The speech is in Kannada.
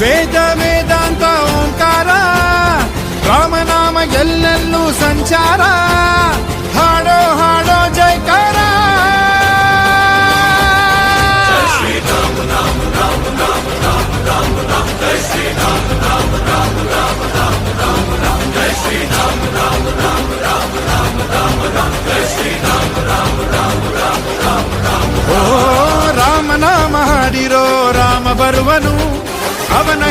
ವೇದ ವೇದಾಂತ ಓಂಕಾರ ರಾಮನಾಮ ಎಲ್ಲೆಲ್ಲೂ ಸಂಚಾರ ಹಾಡೋ ಹಾಡೋ ಜೈಕಾರ. ಓ ರಾಮನಾಮ ಹಾಡಿರೋ ರಾಮ ಬರುವನು. அவனை